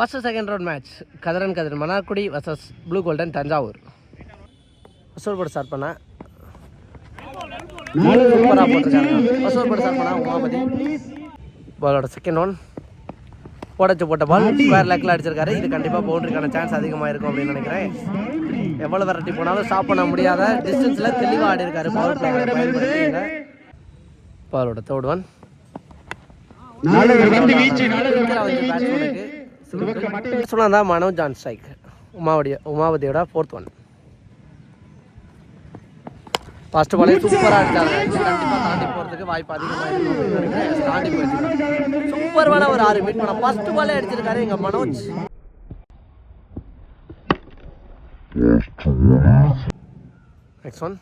First second round match Kathiran Kathiran Mannargudi versus blue golden Thanjavur first போட்டு start பண்ணேன் சூப்பராக போட்டிருக்காங்க. First போட்டு ஸ்டார்ட் பண்ணேன் உமாபதி. பாலோட செகண்ட் ஒன் உடச்சு போட்ட பால் ஸ்கொயர் லெக்கில் அடிச்சிருக்காரு. இது கண்டிப்பாக பவுண்டரிக்கான சான்ஸ் அதிகமாக இருக்கும் அப்படின்னு நினைக்கிறேன். எவ்வளோ வெரைட்டி போனாலும் ஸ்டாப் பண்ண முடியாத டிஸ்டன்ஸில் தெளிவாக ஆடி இருக்காரு. பவர் பிளேயரை பயன்படுத்திங்க பாலோட தேர்ட் ஒன் சொன்னா மனோஜ் ஜான் ஸ்ட்ரைக். உமாவதி உமாவதியோட ஃபோர்த் ஒன் ஃபர்ஸ்ட் பாலே சூப்பராக அடிச்சாங்க கண்டிப்பாக தாண்டி போகிறதுக்கு வாய்ப்பு அதிகமாக. தாண்டி போயிடுச்சு சூப்பர் பால ஒரு ஆறு மீட் பண்ண ஃபர்ஸ்ட் பாலே அடிச்சிருக்காரு எங்க Manoj. Next one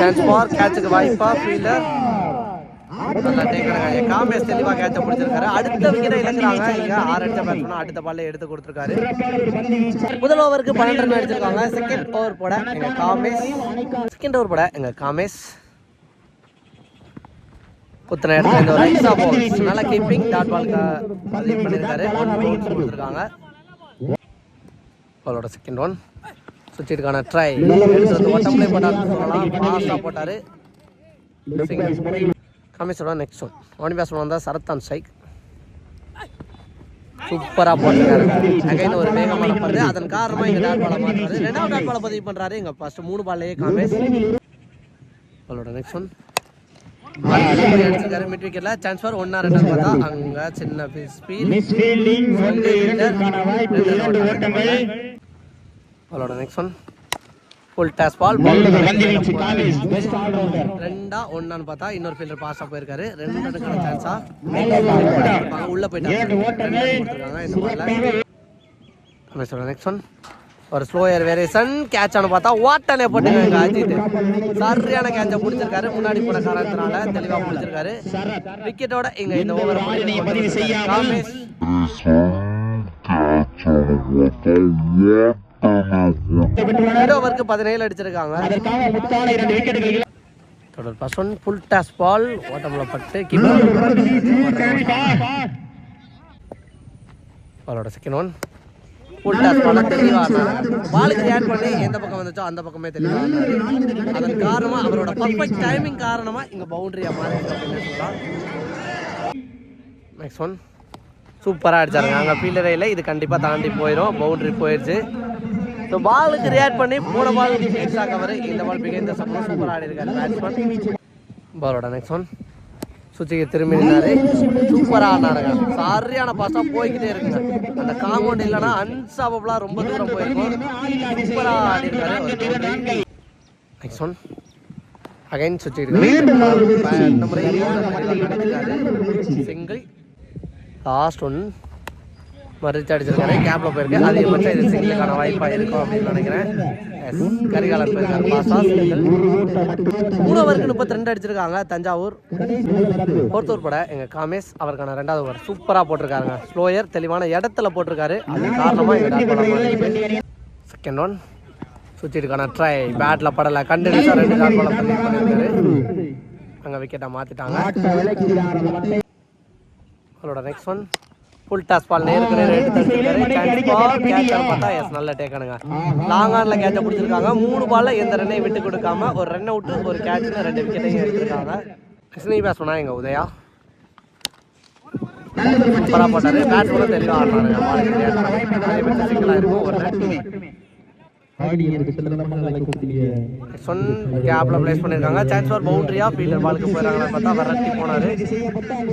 chance for கேட்சுக்கு வாய்ப்பா ஃபீல்டர் நல்லா தெளிவா கேட்ச பிடிச்சிருக்காரு அடுத்த விக்கெட்டை இழக்கிறாங்க இங்க ஆறு அடிச்ச பேட்ஸ்மேன் அடுத்த பால்ல எடுத்து கொடுத்துருக்காரு. முதல் ஓவருக்கு பன்னெண்டு ரன் அடிச்சிருக்காங்க. செகண்ட் ஓவர் போட எங்க செகண்ட் ஓவர் போட எங்க இடத்துல இந்த ஒரு எக்ஸ்ட்ரா பால் கீப்பிங் டாட் பால்க்கு பதிவு பண்ணியிருக்காரு ஒன் பவுன்ஸ் கொடுத்துருக்காங்க. பாலோட செகண்ட் ஒன் சுவிட்சுக்கான ட்ரை எடுத்து வந்து ஒட்டம்லே போட்டார். சொல்லலாம் போட்டார். கமிஷனோட நெக்ஸ்ட் ஒன் ஒன் பேட்ஸ்மேன் வந்தால் சரத்தான் ஸ்ட்ரைக் சூப்பராக போட்டிருக்காரு. அகைன் ஒரு வேகமான பந்து. அதன் காரணமாக இங்கே டாட் பாலை மாற்றுறாரு. ரெண்டாவது டாட் பாலை பதிவு பண்ணுறாரு இங்கே ஃபர்ஸ்ட் மூணு பால்லையே காமேஷ். அவளோட நெக்ஸ்ட் ஒன் அடிச்சிருக்காரு மிட் விக்கெட்ல சான்ஸ் ஃபார் ஒன்னா ரெண்டு பார்த்தா அங்க சின்ன ஸ்பீட் அவளோட next one full toss ball ரெண்டா ஒன்னான்னு பார்த்தா இன்னொரு ஃபீல்டர் பாஸா போயிருக்காரு. ரெண்டு ரன்னுக்கான சான்ஸா உள்ள போயிட்டாங்க நெக்ஸ்ட் ஒன் ஒரு ஸ்லோயர் வேரியேஷன் கேட்ச் ஆன பார்த்தா ஓட்டனே போட்டுருக்காங்க அஜித். சரியான கேட்சை பிடிச்சிருக்காரு. முன்னாடி போன காரணத்தினால தெளிவா பிடிச்சிருக்காரு விக்கெட்டோட இங்க இந்த ஓவர் காமேஷ் ஓவருக்கு பதினேழு அடிச்சிருக்காங்க. தொடர் first one full toss ball ஓட்டம்ல பட்டு பாலோட செகண்ட் ஒன் ஃபுல் டாஸ் பால தெளிவாக பாலுக்கு ரியாக்ட் பண்ணி எந்த பக்கம் வந்துச்சோ அந்த பக்கமே தெளிவாக அதன் காரணமா அவரோட பர்ஃபெக்ட் டைமிங் காரணமா இங்க பவுண்டரியா மாறி இருக்கு அப்படின்னு சொல்லலாம். நெக்ஸ்ட் ஒன் சூப்பராக அடிச்சாருங்க. அங்கே ஃபீல்டரே இல்லை. இது கண்டிப்பாக தாண்டி போயிடும் பவுண்டரி போயிடுச்சு ஸோ பாலுக்கு ரியாக்ட் பண்ணி போன பால் எக்ஸ்ட்ரா கவர் இந்த பால் பிகை இந்த சப்பரம் சூப்பராக ஆடி இருக்காரு பேட்ஸ்மேன் பாலோட நெக்ஸ்ட் ஒன் சுச்சிக்கு திரும்பி நின்னாரு. சூப்பராக ஆடினாருங்க. சரியான பாஸ்டாக போய்கிட்டே இருக்குங்க. அந்த காம்பவுண்ட் இல்லைன்னா அன்ஸ்டாபபிளாக ரொம்ப தூரம் போயிருக்கும். சூப்பராக ஆடி இருக்காரு நெக்ஸ்ட் ஒன் அகைன் இந்த முறை சிங்கிள் லாஸ்ட் ஒன் மறுச்சு அடிச்சிருக்காரு. கேப்ல போயிருக்கு. அதிகபட்சம் இது சிங்கிளுக்கான வாய்ப்பா இருக்கும் அப்படின்னு நினைக்கிறேன். Yes, போயிருக்காரு. பாஸா மூணு ஓவருக்கு முப்பத்தி ரெண்டு அடிச்சிருக்காங்க. தஞ்சாவூர். ஒருத்தூர் பட. எங்க காமேஷ் அவருக்கான ரெண்டாவது ஓவர் சூப்பரா போட்டிருக்காருங்க. ஸ்லோயர் தெளிவான இடத்துல போட்டிருக்காரு. அது காரணமா செகண்ட் ஒன் சுற்றிருக்கான ட்ரை பேட்ல. படல கண்டினியூஸா ரெண்டு டாட் பால பண்ணி பண்ணிருக்காரு அங்க விக்கெட்டை மாத்திட்டாங்க. அவரோட next one full toss ball நேருக்கு நேரம் எடுத்து பால் பார்த்தா எஸ் நல்ல டேக்கனுங்க லாங் ஆன்ல கேட்ச பிடிச்சிருக்காங்க மூணு பால்ல எந்த ரன்னையும் விட்டு கொடுக்காம ஒரு ரன் அவுட் ஒரு கேட்ச்னு ரெண்டு விக்கெட்டையும் எடுத்திருக்காங்க. கிருஷ்ணி பேஸ் பண்ணா எங்க உதயா? சூப்பரா போட்டாரு. பேட்ஸ் கூட தெளிவா ஆடுறாங்க பாலுக்கு சிங்கிளா இருக்கும். ஒரு ரன் சொன் கேப்ல பிளேஸ் பண்ணிருக்காங்க. சான்ஸ் ஃபார் பவுண்டரியா ஃபீல்டர் பாலுக்கு போயிடறாங்கன்னு பார்த்தா விரட்டி போனாரு.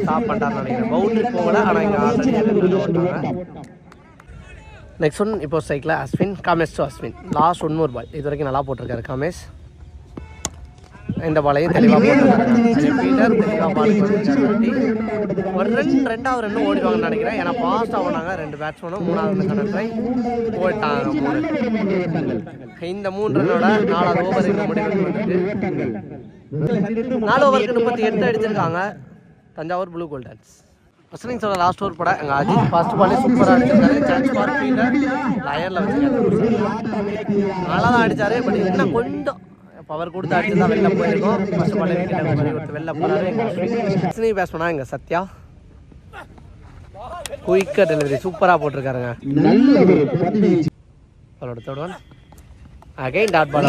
ஸ்டாப் பண்ணிட்டாரு நினைக்கிறேன். பவுண்டரி போகல ஆனா இங்க நெக்ஸ்ட் ஒன் இப்போ cycle Ashwin Kamesh to Ashwin last one ஒரு பால் இது வரைக்கும் நல்லா போட்டிருக்காரு காமேஷ் இந்த பாலையும் தெளிவாக போட்டிருக்காரு ஃபீல்டர் தெளிவாக ஒரு ரன் ரெண்டாவது ரன் ஓடிடுவாங்கன்னு நினைக்கிறேன். ஏன்னா ஃபாஸ்ட்டாக ஓடினாங்க. ரெண்டு பேட்ஸ்மேனும் மூணாவது ட்ரை போயிட்டாங்க மூணு. இந்த மூணு ரன்னோட நாலாவது ஓவர் முடிவுக்கு வந்துருக்கு. நாலு ஓவருக்கு முப்பத்தி எட்டு அடிச்சிருக்காங்க. தஞ்சாவூர் ப்ளூ கோல்டன்ஸ் ஃபர்ஸ்ட் சொல்ல லாஸ்ட் ஓவர் பட எங்கள் அஜித் ஃபர்ஸ்ட் பாலே சூப்பராக அடிச்சிருக்காரு. சான்ஸ் ஃபார் ஃபீல்டர் லயனில் வச்சு நல்லா தான் அடிச்சாரு பட் இன்னும் கொஞ்சம் பவர் கொடுத்து அடிச்சு தான் வெளில போயிருக்கோம். ஃபர்ஸ்ட் பாலே விக்கெட் வெளில போறாரு. எங்கள் பேட்ஸ்மனா எங்கள் சத்யா. குயிக்காக டெலிவரி சூப்பராக போட்டிருக்காருங்க. அவரோட third one again dot ball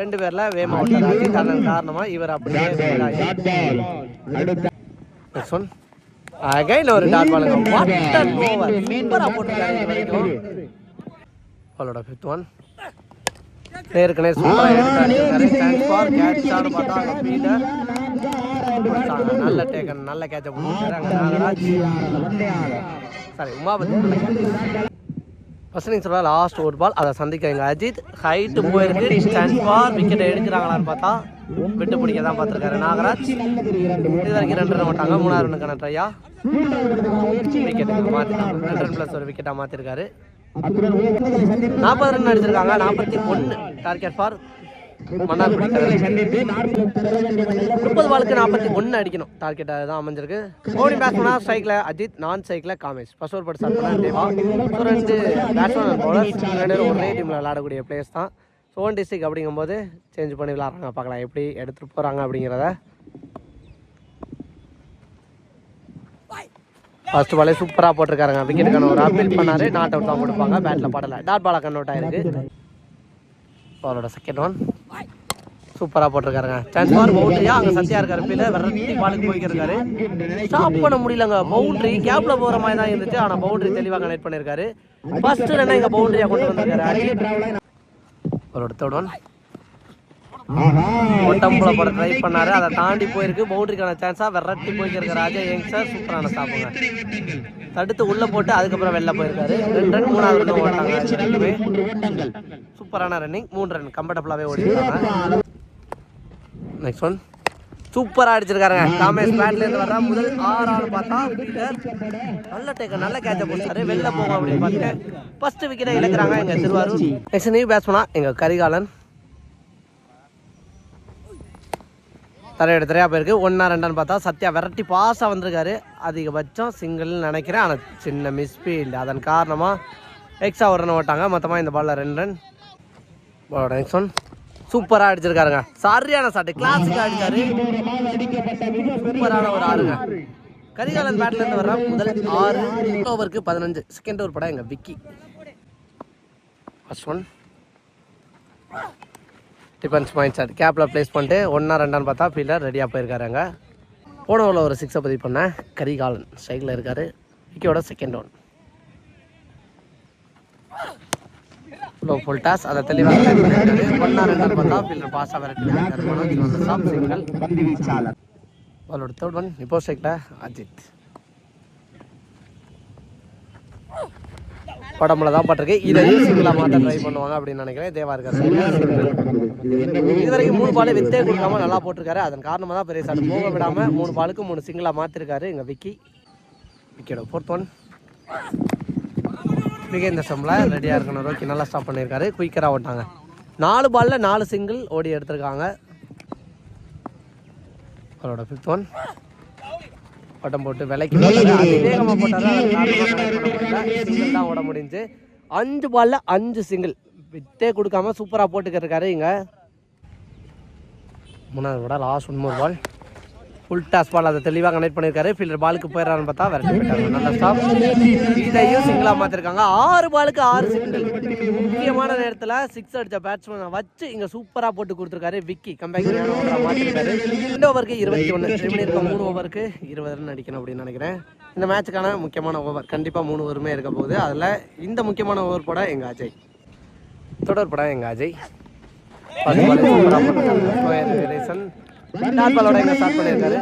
ரெண்டு பேர்ல வேமா விட்டார் அஜித் அதன் காரணமா இவர் அப்படியே ஒன் அகைன் ஒரு டாட் பாலுங்க வாட் அன் ஓவர் சூப்பரா போட்டுருக்காரு அவளோட ஃபிஃப்த் ஒன் ஏற்கனவே சூப்பரா எடுத்தாரு சான்ஸ் ஃபார் கேட்ச் ஆடு பார்த்தா அங்க ஃபீல்டர் நல்ல டேக்கன் நல்ல catch Nagaraj sorry Umapathi. First நீங்கள் சொல்ல லாஸ்ட் ஒரு பால் அதை சந்திக்க எங்க அஜித் ஹைட்டு போயிருக்கு சான்ஸ் ஃபார் விக்கெட்டை எடுக்கிறாங்களான்னு பார்த்தா விட்டு பிடிக்க தான் பார்த்துருக்காரு நாகராஜ் இது வரைக்கும் ரெண்டு ரன் விட்டாங்க மூணாவது ரன்னுக்கான ட்ரையா விக்கெட் மாற்றிட்டாங்க ரெண்டு ரன் ப்ளஸ் ஒரு விக்கெட்டாக மாற்றிருக்காரு நாற்பது ரன் அடிச்சிருக்காங்க. நாற்பத்தி ஒன்று டார்கெட் ஃபார் முப்பது பாலுக்கு நாற்பத்தி ஒன்று அடிக்கணும். டார்கெட் தான் அமைஞ்சிருக்கு. ஓடி பேட்ஸ்மனா ஸ்ட்ரைக்கில் அஜித் நான் ஸ்ட்ரைக்கில் காமேஷ். ஃபர்ஸ்ட் ஓவர் பட்டு ஸ்டார்ட் பண்ண தேவா ஸோ ரெண்டு பேட்ஸ்மேன் பவுலர்ஸ் ஒரே டீமில் விளையாடக்கூடிய பிளேயர்ஸ் தான். ஸோ ஒன் டிஸ்ட்ரிக் அப்படிங்கும்போது சேஞ்ச் பண்ணி விளாட்றாங்க பார்க்கலாம் எப்படி எடுத்துகிட்டு போகிறாங்க அப்படிங்கிறத. ஃபர்ஸ்ட் பாலே சூப்பராக போட்டிருக்காருங்க. விக்கெட்டுக்கான ஒரு அப்பீல் பண்ணாரு. நாட் அவுட் தான் கொடுப்பாங்க பேட்டில் படலை. டாட் பாலாக கன்வெர்ட் ஆயிருக்கு. அவரோட செகண்ட் ஒன் சூப்பராக போட்டிருக்காருங்க. சான்ஸ் பார் பவுண்டரியா அங்கே சத்தியா இருக்காரு. கீழே விரட்டி பாலுக்கு போய்க்கிருக்காரு. ஸ்டாப் பண்ண முடியலங்க. பவுண்டரி கேப்ல போகிற மாதிரி தான் இருந்துச்சு. ஆனால் பவுண்டரி தெளிவாக கனெக்ட் பண்ணியிருக்காரு ஃபர்ஸ்ட் ரன் இங்கே பவுண்டரியாக கொண்டு வந்திருக்காரு? அவரோட தேர்ட் ஒன் ஒட்டம்புல போட ட்ரை பண்ணாரு. அதை தாண்டி போயிருக்கு. பவுண்டரிக்கான சான்ஸா விரட்டி போய்க்கிருக்காரு அஜய் யங்ஸ்டர் சூப்பரான ஸ்டாப்புங்க தடுத்து உள்ள போட்டு அதுக்கப்புறம் வெளில போயிருக்காரு. ரெண்டு ரன் மூணாவது ரன் ஓட்டாங்க சூப்பரான ரன்னிங் மூணு ரன் கம்ஃபர்டபுளாகவே ஓடிருக்காங்க நெக்ஸ்ட் ஒன் சூப்பரா அடிச்சிருக்காருங்க. காமேஷ் பேட்ல இருந்து வர்ற முதல் ஆறு ஆள் பார்த்தா நல்ல டேக்க நல்ல கேட்ச போட்டாரு வெளில போகும் அப்படின்னு பார்த்து ஃபர்ஸ்ட் விக்கெட்டை இழக்கிறாங்க எங்க திருவாரூர். நெக்ஸ்ட் நியூ பேட்ஸ்மனா எங்க கரிகாலன். தரையோட திரையாக போயிருக்கு. ஒன்றா ரெண்டான்னு பார்த்தா சத்யா விரட்டி பாஸாக வந்திருக்காரு. அதிகபட்சம் சிங்கிள்னு நினைக்கிறேன். ஆனால் சின்ன மிஸ்ஃபீல்டு அதன் காரணமாக எக்ஸ்ட்ரா ஒரு ரன் ஓட்டாங்க. மொத்தமாக இந்த பாலில் ரெண்டு ரன் பாலோட நெக்ஸ்ட் ஒன் சூப்பராக அடிச்சிருக்காருங்க. சரியான சாட்டு கிளாஸுக்கு அடிச்சாரு. சூப்பரான ஒரு ஆறுங்க. கரிகாலன் பேட்லேருந்து வர்ற முதல் ஆறு. ஓவருக்கு பதினஞ்சு. செகண்ட் ஓவர் படம் எங்கள் Vicky? First one defence mind set கேப்பில் ப்ளேஸ் பண்ணிட்டு ஒன்றா ரெண்டான்னு பார்த்தா ஃபீல்டர் ரெடியாக போயிருக்காருங்க போன ஓவரில் ஒரு சிக்ஸை பதிவு பண்ண கரிகாலன் ஸ்ட்ரைக்கில் இருக்கார். விக்கியோட second one low full toss அதை தெளிவாக ஒன்றா ரெண்டு பார்த்தா ஃபீல்டர் பாஸாக விரட்டி மனோஜ் சிங்கிள் அவளோட தேர்ட் ஒன் இப்போ ஸ்ட்ரைக்கில் அஜித். படம்ல தான் பட்டிருக்கு. இதை சிங்கிளாக மாற்ற ட்ரை பண்ணுவாங்க அப்படின்னு நினைக்கிறேன். தேவா இருக்காரு. இது வரைக்கும் மூணு பால் வித்தே கொடுக்காம நல்லா போட்டிருக்காரு. அதன் காரணமாக தான் பெரிய சாட் போக விடாம மூணு பாலுக்கு மூணு சிங்கிளாக மாற்றிருக்காரு எங்க விக்கி. விக்கியோட ஃபோர்த் ஒன் மிக இந்த ஸ்டம்பில் ரெடியாக இருக்கணும். ரோக்கி நல்லா ஸ்டாப் பண்ணியிருக்காரு. குயிக்கராக ஓட்டாங்க. நாலு பாலில் நாலு சிங்கிள் ஓடி எடுத்திருக்காங்க. அவரோட ஃபிஃப்த் ஒன் பட்டம் போட்டு விலைக்கு முடியல. single தான் ஓட முடிஞ்சு. அஞ்சு பால்ல அஞ்சு சிங்கிள் விட்டே கொடுக்காம சூப்பரா போட்டுக்கிட்டு இருக்காரு இங்க. மூணாவது கூட லாஸ்ட் மூணு பால் ஃபுல் டாஸ் பால் அதை தெளிவாக கனெக்ட் பண்ணியிருக்காரு. ஃபீல்டர் பாலுக்கு போயிடறான்னு பார்த்தா விரட்டி போயிட்டாங்க நல்ல ஸ்டாப் இதையும் சிங்கிளாக மாற்றிருக்காங்க ஆறு பாலுக்கு ஆறு சிங்கிள் முக்கியமான நேரத்தில் சிக்ஸ் அடித்த பேட்ஸ்மேனை வச்சு இங்கே சூப்பராக போட்டு கொடுத்துருக்காரு விக்கி. கம்பேக் மாற்றிருக்காரு ரெண்டு ஓவருக்கு இருபத்தி ஒன்று ட்ரிமினி இருக்க மூணு ஓவருக்கு இருபது ரன் அடிக்கணும் அப்படின்னு நினைக்கிறேன். இந்த மேட்சுக்கான முக்கியமான ஓவர் கண்டிப்பாக மூணு ஓவருமே இருக்க போகுது. அதில் இந்த முக்கியமான ஓவர் போட எங்கள் அஜய்? தொடர் படம் எங்கள் அஜய்? டாட் பாலோட எங்க ஸ்டார்ட் பண்ணியிருக்காரு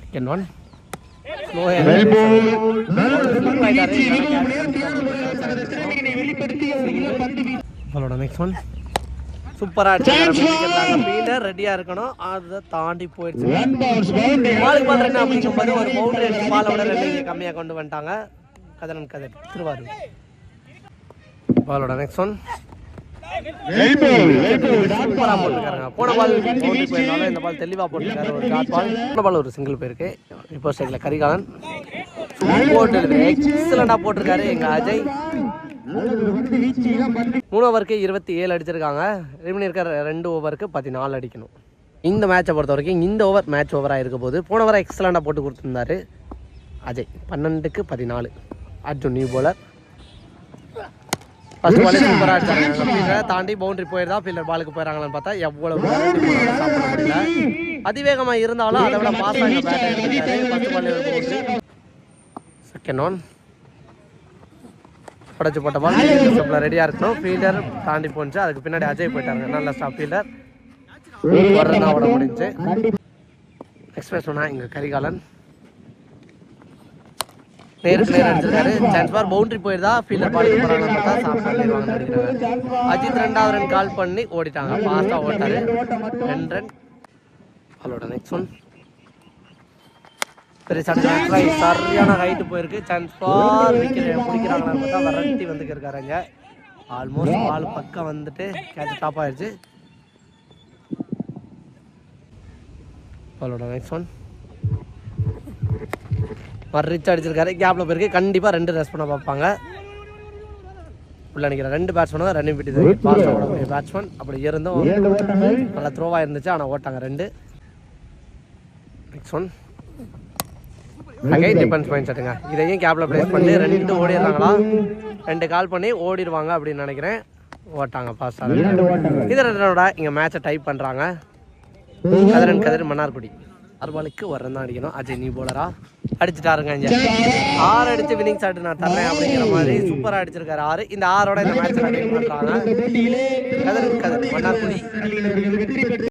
செகண்ட் ஒன் அவளோட நெக்ஸ்ட் ஒன் சூப்பரா அடிச்சிருக்காங்க ரெடியா இருக்கணும் அதை தாண்டி போயிடுச்சு பாலுக்கு பால் ரன் அப்படிங்கும்போது ஒரு பவுண்டரி அடிச்சு பாலோட ரெண்டு இங்க கம்மியா கொண்டு வந்துட்டாங்க கதனன் கதர் திருவாரூர் பாலோட நெக்ஸ்ட் ஒன் ஒரு சிங்கிள் போயிருக்கு. இப்போ ஸ்டைல கரிகாலன். போட்டு எக்ஸலண்டா போட்டிருக்காரு எங்க அஜய். மூணு ஓவருக்கு இருபத்தி ஏழு அடிச்சிருக்காங்க. ரிமினி இருக்கிற ரெண்டு ஓவருக்கு பதினாலு அடிக்கணும். இந்த மேட்சை பொறுத்த வரைக்கும் இந்த ஓவர் மேட்ச் ஓவராக இருக்க போது போன வாரம் எக்ஸலண்டாக போட்டு கொடுத்துருந்தாரு அஜய். பன்னெண்டுக்கு பதினாலு. அர்ஜுன் நியூ போலர் ஃபர்ஸ்ட் பாலே சூப்பராக அடிச்சாங்க. ஃபீல்டரை தாண்டி பவுண்டரி போயிருந்தா ஃபீல்டர் பாலுக்கு போயிடறாங்களான்னு பார்த்தா எவ்வளவு சாப்பிட முடியல. அதிவேகமாக இருந்தாலும் அதை விட பாஸ் ஆகி ஃபர்ஸ்ட் பால் செகண்ட் ஒன் உடச்சு போட்ட பால் ஸ்டெப்பில் ரெடியாக இருக்கணும். ஃபீல்டர் தாண்டி போணுச்சு. அதுக்கு பின்னாடி அஜய் போயிட்டாங்க நல்ல ஸ்டாப் ஃபீல்டர் ஓட முடிஞ்சு. எக்ஸ்பிரஸ் சொன்னா இங்கே கரிகாலன். நேருக்கு அடிச்சிருக்காரு சான்ஸ் ஃபார் பவுண்டரி போயிருந்தா ஃபீல்டர் பாலுக்கு போறாங்கன்னு பார்த்தா சாப் பண்ணிடுவாங்கன்னு நினைக்கிறாங்க அஜித் ரெண்டாவது ரன் கால் பண்ணி ஓடிட்டாங்க. ஃபாஸ்ட்டாக ஓட்டாரு. ரெண்டு ரன் அவளோட நெக்ஸ்ட் ஒன் சரியான ஹைட்டு போயிருக்கு. சான்ஸ் ஃபார் விக்கெட் பிடிக்கிறாங்களான்னு பார்த்தா விரட்டி வந்துக்கு இருக்காருங்க ஆல்மோஸ்ட் பால் பக்கம் வந்துட்டு கேட்ச் டாப் ஆயிடுச்சு பாலோட நெக்ஸ்ட் ஒன் ரிச் அடிச்சிருக்காரு. கேப்பில் போயிருக்கு. கண்டிப்பாக ரெண்டு ரெஸ்ட் பண்ண பார்ப்பாங்க. உள்ள நினைக்கிறேன் ரெண்டு பேட்ஸ்மேனும் தான் ரன்னிங் பிடிது ஃபாஸ்ட்டாக ஓடக்கூடிய பேட்ஸ்மேன் அப்படி இருந்தும் நல்லா த்ரோவாக இருந்துச்சு ஆனால் ஓட்டாங்க ரெண்டு. Next one again defence point செட்டுங்க இதையும் கேப்பில் ப்ளேஸ் பண்ணி ரெண்டு ஓடிடுறாங்களா? ரெண்டு கால் பண்ணி ஓடிடுவாங்க அப்படின்னு நினைக்கிறேன். ஓட்டாங்க பாஸ் ஓட்டங்கள் இது ரெண்டோட இங்கே மேட்சை டைப் பண்ணுறாங்க கதிரன் கதிர் மன்னார்குடி. அறுபாலுக்கு ஒரு தான் அடிக்கணும். அஜய் நீ போலரா அடிச்சுட்டாருங்க ஆறு அடிச்சு வினிங் ஷாட் நான் தரேன் அப்படிங்கிற மாதிரி சூப்பரா அடிச்சிருக்காரு ஆறு. இந்த ஆறோட இந்த மேட்ச் டைப் பண்றாங்க மன்னார்குடி